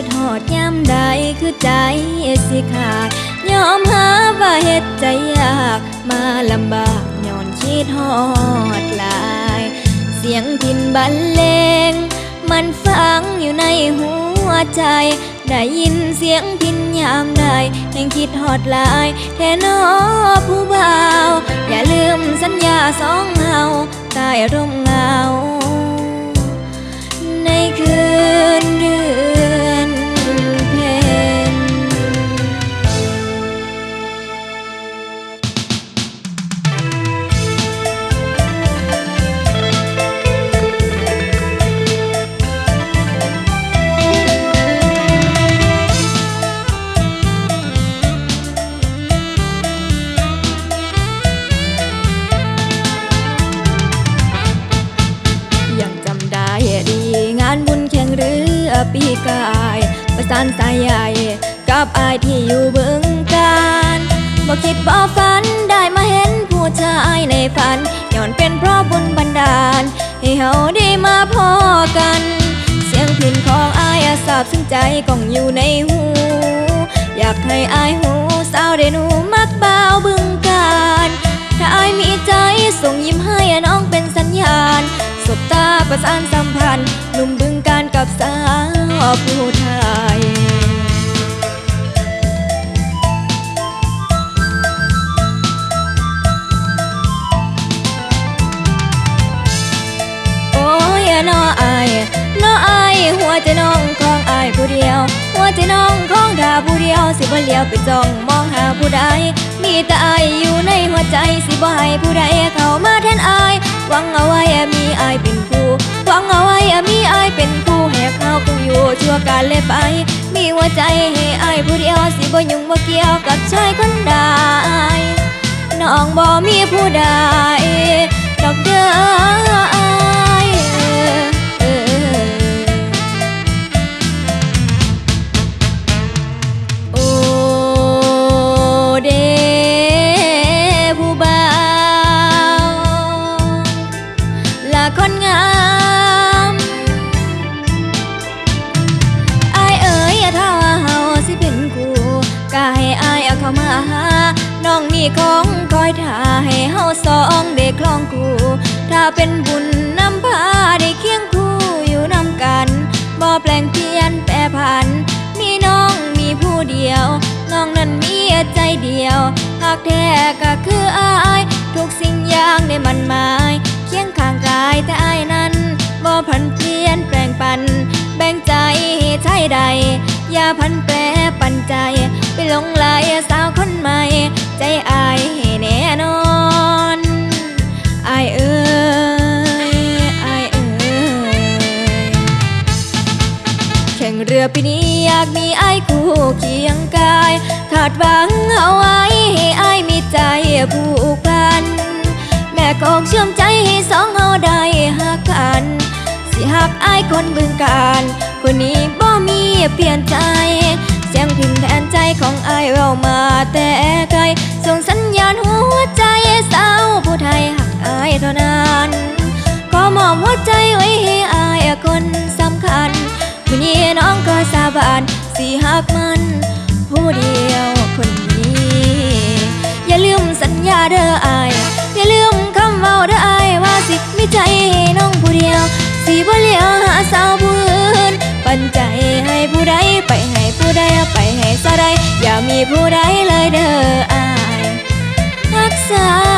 ายหลายคือทอดย้ำใดคือใจสิขาดยอมหาว่าเหตุใจยากมาลำบากย้อนคิดฮอดลาย เสียงพินบรรเลง มันฟังอยู่ในหัวใจ ได้ยินเสียงพินยามใดแห่งคิดฮอดลายแท่นอผู้บ่าว อย่าลืมสัญญาสองเฮาใต้ร่มเงา ปีกาย ประสานสายใหญ่กับอายที่อยู่เบึงการบ่คิดบ่ฝันได้มาเห็นผู้ชายในฝันย้อนเป็นเพราะบุญบันดาล ให้เฮาได้มาพอกัน เสียงพินของอายอาสาบซึ้งใจก้องอยู่ในหู อยากให้อายหูสาวได้หนูมักบ่าวบึงการถ้าอายมีใจส่งยิ้มให้น้องเป็นสัญญาณสบตาประสานสัมพันธ์หนุ่ม ผู้ไทยโอ้ยน้ออายน้ออายหัวใจน้องของอายผู้เดียว หัวใจน้องของดาผู้เดียว สิบ่เลียวไปจ้องมองหาผู้ใดมีแต่อายอยู่ในหัวใจสิบ่ให้ผู้ใดเข้ามาแทนอายหวังเอาไว้มีอายเป็นคู่ ชั่วการเลยไป มีหัวใจให้อายผู้เดียวสิบ่ยุ่งบ่เกี่ยวกับชายคนใดน้องบ่มีผู้ใดดอกเด้อ ของคอยท่าให้เฮาสองได้คลองคู่ถ้าเป็นบุญนำพาได้เคียงคู่อยู่นำกันบ่แปลงเปลี่ยนแปรผัน มีน้องมีผู้เดียว น้องนั้นมีใจเดียว หากแท้ก็คืออาย ทุกสิ่งอย่างได้มันหมาย เคียงข้างกายแต่อายนั้นบ่พันเปลี่ยนแปลงปัน แบ่งใจให้ใช่ใด อย่าพันแปรป ใจ ไปหลงไหลสาวคนใหม่ ใจอายให้แน่นอนอายเอ้ยอายเอ้ยแข่งเรือปีนี้อยากมีไอ้ายคู่เคียงกาย ขาดหวังเอาไว้ให้ไอ้ายมีใจผูกพัน แม่กอกเชื่อมใจให้สองเอาได้หักกันสิหักไอ้ายคนบึงการ คนนี้บ่มีเปลี่ยนใจ เสียงพิมพ์แทนใจของไอ้ายเรามาแต่ไกล ส่งสัญญาณหัวใจสาวผู้ไทยหักไอ้ายเท่านั้นขอมอบหัวใจไว้ให้อายคนสำคัญวันนี้น้องก็สาบานสิหักมัน ผู้เดียวคนนี้ อย่าลืมสัญญาเด้ออาย อย่าลืมคำเว้าเด้ออายว่าสิมีใจให้น้องผู้เดียวสิบ่เลี้ยวหาสาวผู้อื่นปันใจให้ผู้ใดไปให้ ได้ไปให้สะไดอย่ามีผู้ใดเลยเด้ออายรักษา